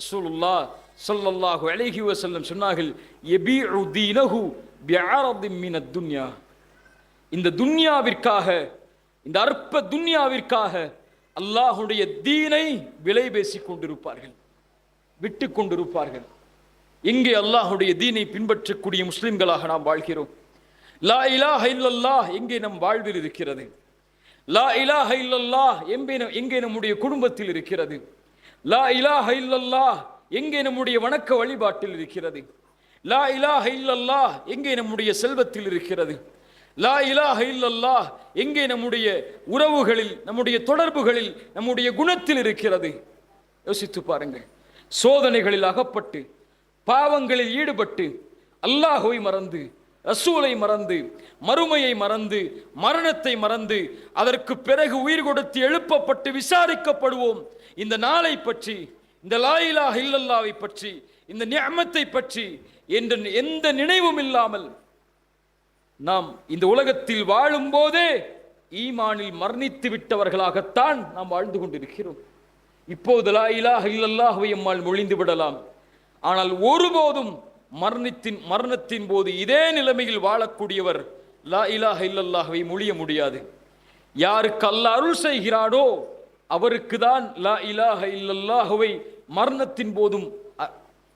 ரசூலுல்லா சொல்லல்லாஹு அலைஹி வசல்லம் சொன்னார்கள் எபி உதீனஹு பிஅரதின் மினத் துன்யா. இந்த துன்யாவிற்காக இந்த அற்ப துன்யாவிற்காக அல்லாஹுடைய தீனை விலை பேசிக் கொண்டிருப்பார்கள் விட்டு கொண்டிருப்பார்கள். எங்கே அல்லாஹுடைய தீனை பின்பற்றக்கூடிய முஸ்லிம்களாக நாம் வாழ்கிறோம்? லா இலாஹ இல்லல்லாஹ் எங்கே நம் வாழ்வில் இருக்கிறது? லா இலாஹ இல்லல்லாஹ் எங்கே நம்- எங்கே நம்முடைய குடும்பத்தில் இருக்கிறது? லா இலாஹ இல்லல்லாஹ் எங்கே நம்முடைய வணக்க வழிபாட்டில் இருக்கிறது? லா இலாஹ இல்லல்லாஹ் எங்கே நம்முடைய செல்வத்தில் இருக்கிறது? லா இலாஹ இல்லல்லாஹ் எங்கே நம்முடைய உறவுகளில் நம்முடைய தொடர்புகளில் நம்முடைய குணத்தில் இருக்கிறது? யோசித்து பாருங்கள். சோதனைகளில் அகப்பட்டு பாவங்களில் ஈடுபட்டு அல்லாஹுவை மறந்து ரசூலை மறந்து மறுமையை மறந்து மரணத்தை மறந்து அதற்கு பிறகு உயிர் கொடுத்து எழுப்பப்பட்டு விசாரிக்கப்படுவோம். இந்த நாளை பற்றி இந்த லாயிலா இல்லல்லாவை பற்றி இந்த நியமத்தை பற்றி என்ற எந்த நினைவும் இல்லாமல் நாம் இந்த உலகத்தில் வாழும் போதே ஈமானில் மரணித்து விட்டவர்களாகத்தான் நாம் வாழ்ந்து கொண்டிருக்கிறோம். இப்போது லா இலாஹ இல்லல்லாஹுவை எம்மால் மொழிந்து விடலாம். ஆனால் ஒருபோதும் மரணத்தின் மரணத்தின் போது இதே நிலைமையில் வாழக்கூடியவர் லா இலாஹ இல்லல்லாஹுவை மொழிய முடியாது. யாருக்கு அல்ல அருள் செய்கிறானோ அவருக்கு தான் லா இலாஹ இல்லல்லாஹுவை மரணத்தின் போதும் அ-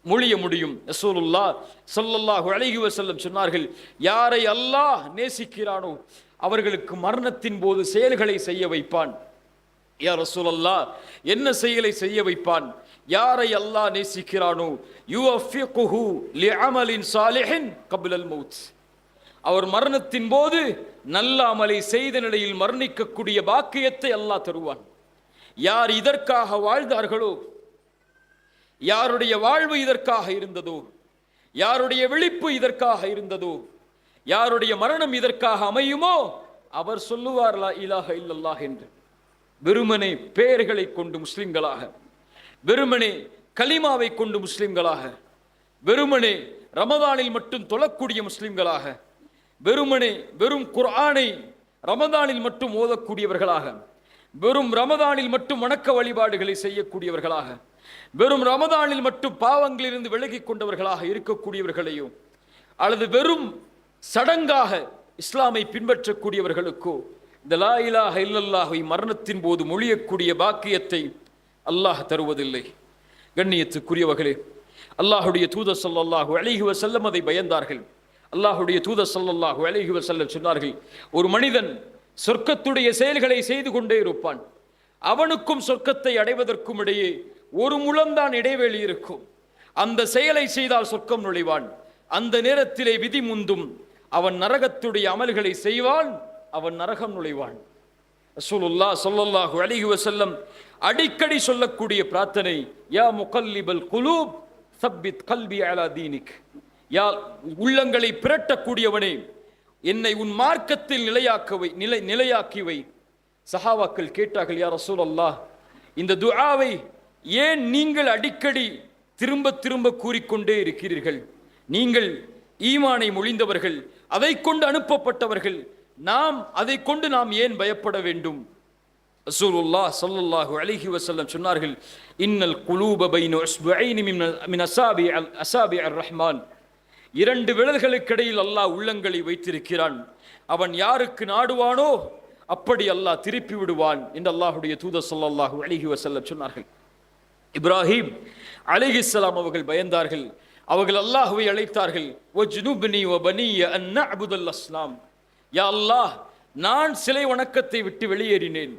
மொழிய முடியும். ரசூலுல்லாஹ் சொல்லல்லாஹு அலைஹி செல்லம் சொன்னார்கள் யாரை அல்லாஹ் நேசிக்கிறானோ அவர்களுக்கு மரணத்தின் போது செயல்களை செய்ய வைப்பான். யா ரசூலல்லா என்ன செயலை செய்ய வைப்பான்? யாரை அல்லாஹ் நேசிக்கிறானோ யுவஃபிகுஹு லிஅமலின் சாலிஹின் கபிலல் மௌத். அவர் மரணத்தின் போது நல்ல அமலை செய்த நிலையில் மரணிக்கக்கூடிய பாக்கியத்தை அல்லாஹ் தருவான். யார் இதற்காக வாழ்ந்தார்களோ யாருடைய வாழ்வு இதற்காக இருந்ததோ யாருடைய விழிப்பு இதற்காக இருந்ததோ யாருடைய மரணம் இதற்காக அமையுமோ அவர் சொல்லுவார் லா இல்லல்லாஹ் என்று. வெறுமனே பெயர்களை கொண்டு முஸ்லிம்களாக வெறுமனே கலிமாவை கொண்டு முஸ்லிம்களாக வெறுமனே ரமதானில் மட்டும் தொழக்கூடிய முஸ்லிம்களாக வெறுமனே வெறும் குர்ஆனை ரமதானில் மட்டும் ஓதக்கூடியவர்களாக வெறும் ரமதானில் மட்டும் வணக்க வழிபாடுகளை செய்யக்கூடியவர்களாக வெறும் ரமதானில் மட்டும் பாவங்களிலிருந்து விலகிக் கொண்டவர்களாக இருக்கக்கூடியவர்களையோ அல்லது வெறும் சடங்காக இஸ்லாமை பின்பற்றக்கூடியவர்களுக்கோ இந்த லா இலாஹ இல்லல்லாஹை மரணத்தின் போது மொழியக்கூடிய பாக்கியத்தை அல்லாஹ் தருவதில்லை. கண்ணியத்துக்குரியவர்களே அல்லாஹுடைய தூத ஸல்லல்லாஹு அலைஹி வஸல்லம் அதை பயந்தார்கள். அல்லாஹுடைய தூத ஸல்லல்லாஹு அலைஹி வஸல்லம் சொன்னார்கள் ஒரு மனிதன் சொர்க்கத்துடைய செயல்களை செய்து கொண்டே இருப்பான். அவனுக்கும் சொர்க்கத்தை அடைவதற்கும் இடையே ஒரு முழம்தான் இடைவெளி இருக்கும். அந்த செயலை செய்தால் சொர்க்கம் நுழைவான். அந்த நேரத்திலே விதி முந்தும். அவன் நரகத்துடைய அமல்களை செய்வான். அவன் நரகம் நுழைவான். ரசூலுல்லா சொல்லல்லாஹு அலைஹி செல்லம் அடிக்கடி சொல்லக்கூடிய பிரார்த்தனை யா முகல்லிபல் குலூப் சப்பித் கல்வி அலா தீனிக். யா உள்ளங்களை பிரட்டக்கூடியவனே என்னை உன் மார்க்கத்தில் நிலையாக்கவை நிலை நிலையாக்கிவை சஹாவாக்கள் கேட்டார்கள் யார் ரசூல் அல்லாஹ் இந்த துஆவை ஏன் நீங்கள் அடிக்கடி திரும்ப திரும்ப கூறிக்கொண்டே இருக்கிறீர்கள்? நீங்கள் ஈமானை மொழிந்தவர்கள் அதை கொண்டு அனுப்பப்பட்டவர்கள். நாம் அதை கொண்டு நாம் ஏன் பயப்பட வேண்டும்? ரசூலுல்லா ஸல்லல்லாஹு அலிஹி வசல்லம் சொன்னார்கள் இன்னல் குலூப பைன மின் அசாபி அல் அசாபி அர் ரஹ்மான் இரண்டு விரல்களுக்கிடையில் அல்லாஹ் உள்ளங்களை வைத்திருக்கிறான். அவன் யாருக்கு நாடுவானோ அப்படி அல்லாஹ் திருப்பி விடுவான் என்று அல்லாஹுடைய தூத சொல்லாஹு அலைஹி வஸல்லம் சொன்னார்கள். இப்ராஹிம் அலிஹிஸ்லாம் அவர்கள் பயந்தார்கள். அவர்கள் அல்லாஹுவை அழைத்தார்கள். ஓ ஜுனுபினி ஓ பனிய அன்ன அபுதல் அஸ்லாம். யா அல்லாஹ் நான் சிலை வணக்கத்தை விட்டு வெளியேறினேன்.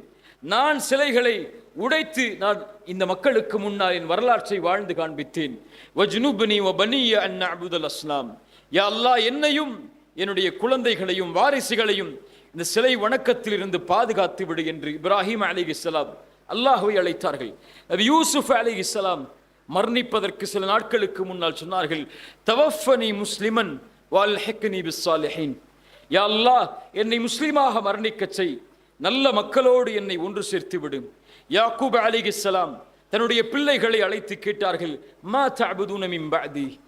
நான் சிலைகளை உடைத்து நான் இந்த மக்களுக்கு முன்னால் என் வரலாற்றை வாழ்ந்து காண்பித்தேன். வஜ்னுப்னி வபனிய அன் நஅபுதல் அஸ்லாம். யா அல்லாஹ் என்னையும் என்னுடைய குழந்தைகளையும் வாரிசுகளையும் இந்த சிலை வணக்கத்தில் இருந்து பாதுகாத்து விடு என்று இப்ராஹிம் அலிகிஸ்ஸலாம் அல்லாஹுவை அழைத்தார்கள். யூசுஃப் அலி இஸ்லாம் மரணிப்பதற்கு சில நாட்களுக்கு முன்னால் சொன்னார்கள் தவஃபனி முஸ்லிமன் வால்ஹிக்னி பிஸ்ஸாலிஹீன். யா அல்லாஹ் என்னை முஸ்லீமாக மரணிக்கச் செய். நல்ல மக்களோடு என்னை ஒன்று சேர்த்து விடும் யாக்கூப் அலைஹிஸ்ஸலாம் தன்னுடைய பிள்ளைகளை அழைத்து கேட்டார்கள் மா தஅபுதுன மின்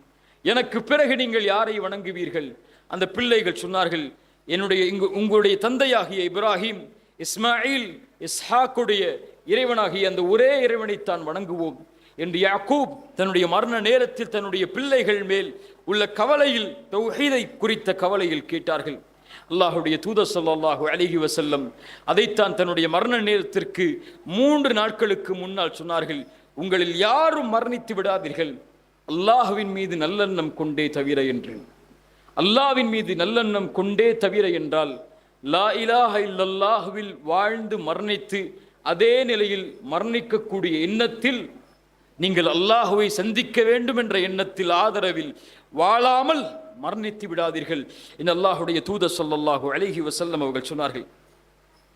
எனக்கு பிறகு நீங்கள் யாரை வணங்குவீர்கள்? அந்த பிள்ளைகள் சொன்னார்கள் என்னுடைய இங்கு உங்களுடைய தந்தையாகிய இப்ராஹிம் இஸ்மாயில் இஸ்ஹாக்குடைய இறைவனாகிய அந்த ஒரே இறைவனைத்தான் வணங்குவோம். என்று யாக்கூப் தன்னுடைய மரண நேரத்தில் தன்னுடைய பிள்ளைகள் மேல் உள்ள கவலையில் தொகைதை குறித்த கவலையில் கேட்டார்கள். அல்லாஹுடைய தூத சொல்லாஹு அலிஹி வசல்லம் அதைத்தான் தன்னுடைய மரண நேரத்திற்கு மூன்று நாட்களுக்கு முன்னால் சொன்னார்கள். உங்களில் யாரும் மரணித்து விடாதீர்கள். அல்லாஹுவின் மீது நல்லெண்ணம் கொண்டே தவிர என்று. அல்லாஹ்வின் மீது நல்லெண்ணம் கொண்டே தவிர என்றால் லா இலாஹ இல்லல்லாஹுவில் வாழ்ந்து மரணித்து அதே நிலையில் மரணிக்கக்கூடிய எண்ணத்தில் நீங்கள் அல்லாஹுவை சந்திக்க வேண்டும் என்ற எண்ணத்தில் ஆதரவில் வாழாமல் மரணித்து விடாதீர்கள் என் அல்லாஹுடைய தூத சொல்லல்லாஹு அழகி வசல்லம் அவர்கள் சொன்னார்கள்.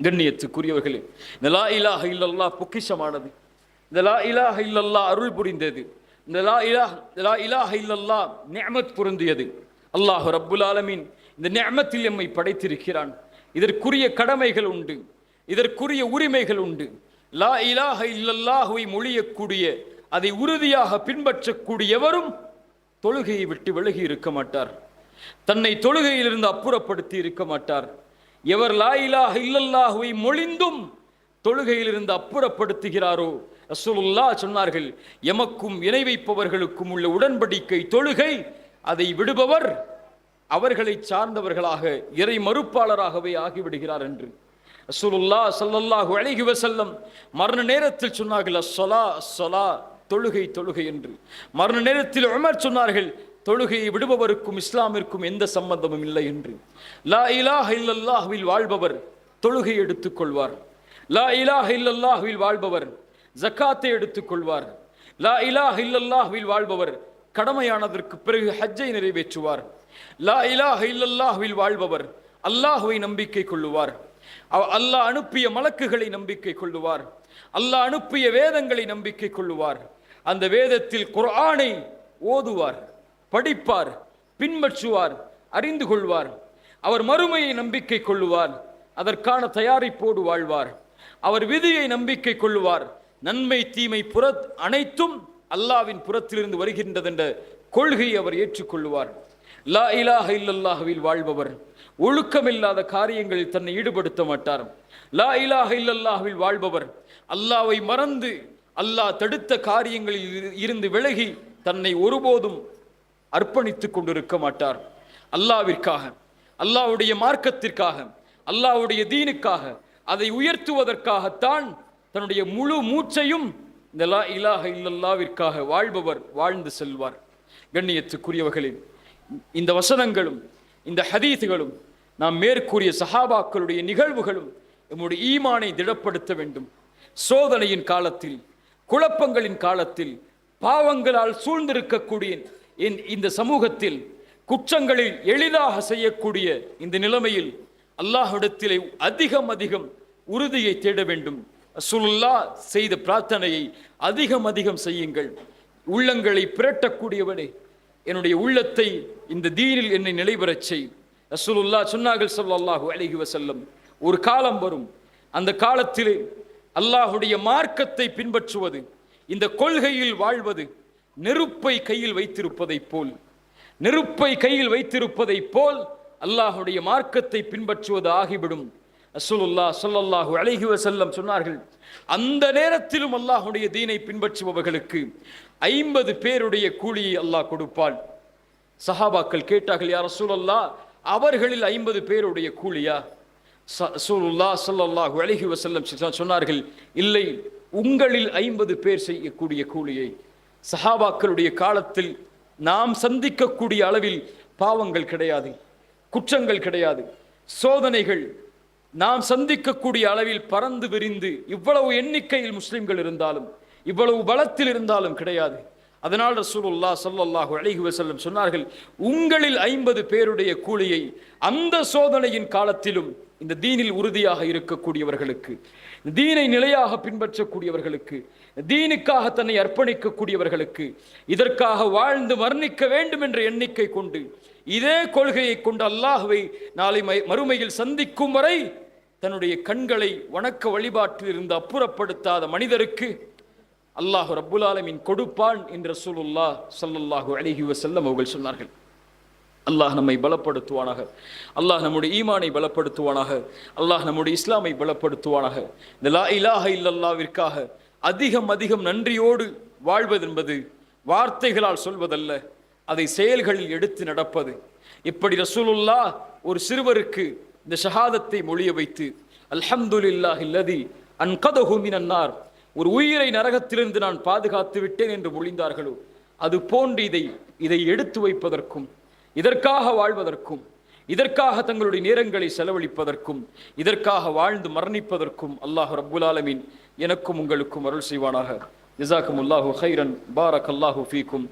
கண்ணியத்துக்குரியவர்களே இந்த லா இலாஹ இல்லல்லா பொக்கிஷமானது. இந்த லா இலாஹ இல்லல்லா அருள் புரிந்தது. இந்த லா இலாஹ லா இலாஹ இல்லல்லாஹ் நிஅமத் பொருந்தியது. அல்லாஹ் ரப்புல் ஆலமீன் இந்த நிஅமத்தில் எம்மை படைத்திருக்கிறான். இதற்குரிய கடமைகள் உண்டு. இதற்குரிய உரிமைகள் உண்டு. லா இலாஹ இல்லல்லாஹுவை மொழியக்கூடிய அதை உறுதியாக பின்பற்றக்கூடியவரும் தொழுகையை விட்டு விலகி இருக்க மாட்டார். தன்னை தொழுகையிலிருந்து அப்புறப்படுத்தி இருக்க மாட்டார். எவர் லாயிலாக இல்லல்லாஹுவை மொழிந்தும் தொழுகையிலிருந்து அப்புறப்படுத்துகிறாரோ? ரசூலுல்லா சொன்னார்கள் எமக்கும் இணை வைப்பவர்களுக்கும் உள்ள உடன்படிக்கை தொழுகை அதை விடுபவர் அவர்களை சார்ந்தவர்களாக இறை மறுப்பாளராகவே ஆகிவிடுகிறார் என்று. ரசூலுல்லா சல்லல்லாஹு அலைஹி செல்லம் மரண நேரத்தில் சொன்னார்கள் அஸ்ஸலா அஸ்ஸலா தொழுகை தொழுகை என்று. மரண நேரத்தில் உமர் சொன்னார்கள் தொழுகையை விடுபவருக்கும் இஸ்லாமிற்கும் எந்த சம்பந்தமும் இல்லை என்று. லா இலாஹ இல்லல்லாஹுவில் வாழ்பவர் தொழுகை எடுத்துக்கொள்வார். லா இலாஹ இல்லல்லாஹுவில் வாழ்பவர் ஜக்காத்தை எடுத்துக்கொள்வார். லா இலாஹ இல்லல்லாஹுவில் வாழ்பவர் கடமையானதற்கு பிறகு ஹஜ்ஜை நிறைவேற்றுவார். லா இலாஹ இல்லல்லாஹுவில் வாழ்பவர் அல்லாஹுவை நம்பிக்கை கொள்ளுவார். அல்லாஹ் அனுப்பிய மலக்குகளை நம்பிக்கை கொள்ளுவார். அல்லாஹ் அனுப்பிய வேதங்களை நம்பிக்கை கொள்ளுவார். அந்த வேதத்தில் குர்ஆனை ஓதுவார் படிப்பார் பின்பற்றுவார் அறிந்து கொள்வார். அவர் மறுமையை நம்பிக்கை கொள்ளுவார் அதற்கான தயாரிப்போடு வாழ்வார். அவர் விதியை நம்பிக்கை கொள்ளுவார். நன்மை தீமை புற அனைத்தும் அல்லாவின் புறத்திலிருந்து வருகின்றது என்ற கொள்கையை அவர் ஏற்றுக்கொள்ளுவார். லா இலாஹ இல்லல்லாஹுவில் வாழ்பவர் ஒழுக்கமில்லாத காரியங்களில் தன்னை ஈடுபடுத்த மாட்டார். லா இலாஹ இல்லல்லாஹுவில் வாழ்பவர் அல்லாவை மறந்து அல்லாஹ் தடுத்த காரியங்களில் இரு- இருந்து விலகி தன்னை ஒருபோதும் அர்ப்பணித்து கொண்டிருக்க மாட்டார். அல்லாவிற்காக அல்லாஹ்வுடைய மார்க்கத்திற்காக அல்லாவுடைய தீனுக்காக அதை உயர்த்துவதற்காகத்தான் தன்னுடைய முழு மூச்சையும் இந்த லா இலாக இல்லல்லாவிற்காக வாழ்பவர் வாழ்ந்து செல்வார். கண்ணியத்துக்குரியவர்களே இந்த வசனங்களும் இந்த ஹதீத்துகளும் நாம் மேற்கூறிய சஹாபாக்களுடைய நிகழ்வுகளும் நம்முடைய ஈமானை திடப்படுத்த வேண்டும். சோதனையின் காலத்தில் குழப்பங்களின் காலத்தில் பாவங்களால் சூழ்ந்திருக்கக்கூடிய என் இந்த சமூகத்தில் குற்றங்களில் எளிதாக செய்யக்கூடிய இந்த நிலைமையில் அல்லாஹிடத்திலே அதிகம் அதிகம் உறுதியை தேட வேண்டும். சுல்லா செய்த பிரார்த்தனையை அதிகம் அதிகம் செய்யுங்கள். உள்ளங்களை பிரட்டக்கூடியவனே என்னுடைய உள்ளத்தை இந்த தீனில் என்னை நிலைபெறச் செய். ரசூலுல்லா சொன்னார்கள் ஸல்லல்லாஹு அழகி வசல்லம் ஒரு காலம் வரும். அந்த காலத்திலே அல்லாஹுடைய மார்க்கத்தை பின்பற்றுவது இந்த கொள்கையில் வாழ்வது நெருப்பை கையில் வைத்திருப்பதைப் போல். நெருப்பை கையில் வைத்திருப்பதைப் போல் அல்லாஹுடைய மார்க்கத்தை பின்பற்றுவது ஆகிவிடும். அசுலுல்லா சொல்லல்லாஹு அழகி வசல்லம் சொன்னார்கள் அந்த நேரத்திலும் அல்லாஹுடைய தீனை பின்பற்றுபவர்களுக்கு ஐம்பது பேருடைய கூலியை அல்லாஹ் கொடுப்பாள் சஹாபாக்கள் கேட்டார்கள் யார் ரசூலல்லாஹ் அவர்களில் ஐம்பது பேருடைய கூலியா? ச- ரசூலுல்லாஹ் ஸல்லல்லாஹு வசல்லம் சொன்னார்கள் இல்லை உங்களில் ஐம்பது பேர் செய்யக்கூடிய கூலியை சஹாபாக்களுடைய காலத்தில் நாம் சந்திக்கக்கூடிய அளவில் பாவங்கள் கிடையாது குற்றங்கள் கிடையாது சோதனைகள் நாம் சந்திக்கக்கூடிய அளவில் பறந்து விரிந்து இவ்வளவு எண்ணிக்கையில் முஸ்லிம்கள் இருந்தாலும் இவ்வளவு பலத்தில் இருந்தாலும் கிடையாது. அதனால் ரசூலுல்லா சல்லாஹூ அலைஹி வசல்லம் சொன்னார்கள் உங்களில் ஐம்பது பேருடைய கூலியை அந்த சோதனையின் காலத்திலும் இந்த தீனில் உறுதியாக இருக்கக்கூடியவர்களுக்கு தீனை நிலையாக பின்பற்றக்கூடியவர்களுக்கு தீனுக்காக தன்னை அர்ப்பணிக்கக்கூடியவர்களுக்கு இதற்காக வாழ்ந்து மர்ணிக்க வேண்டும் என்ற எண்ணிக்கை கொண்டு இதே கொள்கையை கொண்டு அல்லாஹுவை நாளை மறுமையில் சந்திக்கும் வரை தன்னுடைய கண்களை வணக்க வழிபாட்டில் இருந்து அப்புறப்படுத்தாத மனிதருக்கு அல்லாஹ் ரப்புல் ஆலமின் கொடுப்பான் என்று ரசூலுல்லாஹ் ஸல்லல்லாஹு அலைஹி வஸல்லம் அவர்கள் சொன்னார்கள். அல்லாஹ் நம்மை பலப்படுத்துவானாக. அல்லாஹ் நம்முடைய ஈமானை பலப்படுத்துவானாக. அல்லாஹ் நம்முடைய இஸ்லாமை பலப்படுத்துவானாக. இந்த லா இலாஹ இல்லல்லாவிற்காக அதிகம் அதிகம் நன்றியோடு வாழ்வதென்பது வார்த்தைகளால் சொல்வதல்ல அதை செயல்களில் எடுத்து நடப்பது. இப்படி ரசூலுல்லா ஒரு சிறுவருக்கு இந்த ஷஹாதத்தை மொழிய வைத்து அல்ஹம்துலில்லாஹ் இல்லதி அன்கதஹு மினன்னார். ஒரு உயிரை நரகத்திலிருந்து நான் பாதுகாத்து விட்டேன் என்று மொழிந்தார்களோ அது போன்று இதை இதை எடுத்து வைப்பதற்கும் இதற்காக வாழ்வதற்கும் இதற்காக தங்களுடைய நேரங்களை செலவழிப்பதற்கும் இதற்காக வாழ்ந்து மரணிப்பதற்கும் அல்லாஹ் ரப்புல் ஆலமீன் எனக்கும் உங்களுக்கும் அருள் செய்வானாக. ஜிசாக்கும் அல்லாஹு ஹைரன் பாரக் அல்லாஹு ஃபீக்கும்